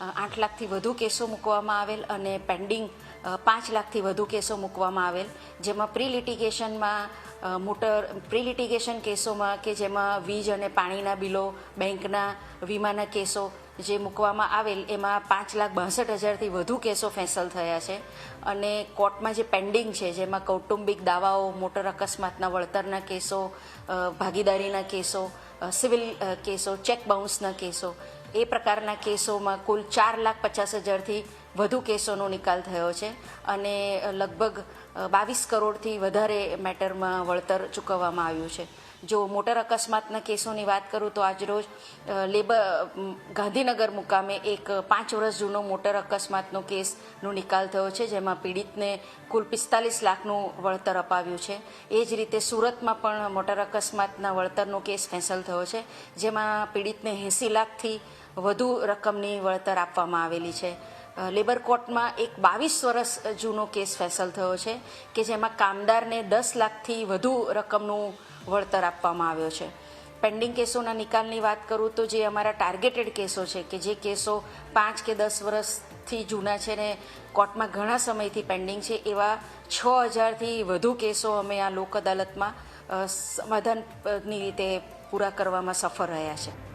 અ, આઠ લાખથી વધુ કેસો મૂકવામાં આવેલ અને પેન્ડિંગ પાંચ લાખથી વધુ કેસો મૂકવામાં આવેલ. જેમાં પ્રી લિટિગેશનમાં મોટર પ્રી લિટિગેશન કેસોમાં કે જેમાં વીજ અને પાણીના બિલો બેંકના વીમાના કેસો જે મૂકવામાં આવેલ એમાં પાંચ લાખ બાસઠ હજારથી વધુ કેસો ફેંસલ થયા છે. અને કોર્ટમાં જે પેન્ડિંગ છે જેમાં કૌટુંબિક દાવાઓ મોટર અકસ્માતના વળતરના કેસો ભાગીદારીના કેસો સિવિલ કેસો ચેક બાઉન્સના કેસો એ પ્રકારના કેસોમાં કુલ ચાર લાખ પચાસ હજારથી વધુ કેસોનો નિકાલ થયો છે અને લગભગ બાવીસ કરોડથી વધારે મેટરમાં વળતર ચૂકવવામાં આવ્યું છે. જો મોટર અકસ્માતના કેસોની વાત કરું તો આજરોજ લેબર ગાંધીનગર મુકામે એક પાંચ વર્ષ જૂનો મોટર અકસ્માતનો કેસનો નિકાલ થયો છે, જેમાં પીડિતને કુલ પિસ્તાલીસ લાખનું વળતર અપાવ્યું છે. એ જ રીતે સુરતમાં પણ મોટર અકસ્માતના વળતરનો કેસ ફેંસલ થયો છે, જેમાં પીડિતને એંસી લાખથી વધુ રકમની વળતર આપવામાં આવેલી છે. લેબર કોર્ટમાં એક બાવીસ વર્ષ જૂનો કેસ ફેસલ થયો છે કે જેમાં કામદારને દસ લાખથી વધુ રકમનું વળતર આપવામાં આવ્યો છે. પેન્ડિંગ કેસોના નિકાલની વાત કરું તો જે અમારા ટાર્ગેટેડ કેસો છે કે જે કેસો પાંચ કે દસ વર્ષથી જૂના છે ને કોર્ટમાં ઘણા સમયથી પેન્ડિંગ છે, એવા છ હજારથી વધુ કેસો અમે આ લોક અદાલતમાં સમાધાનની રીતે પૂરા કરવામાં સફળ રહ્યા છે.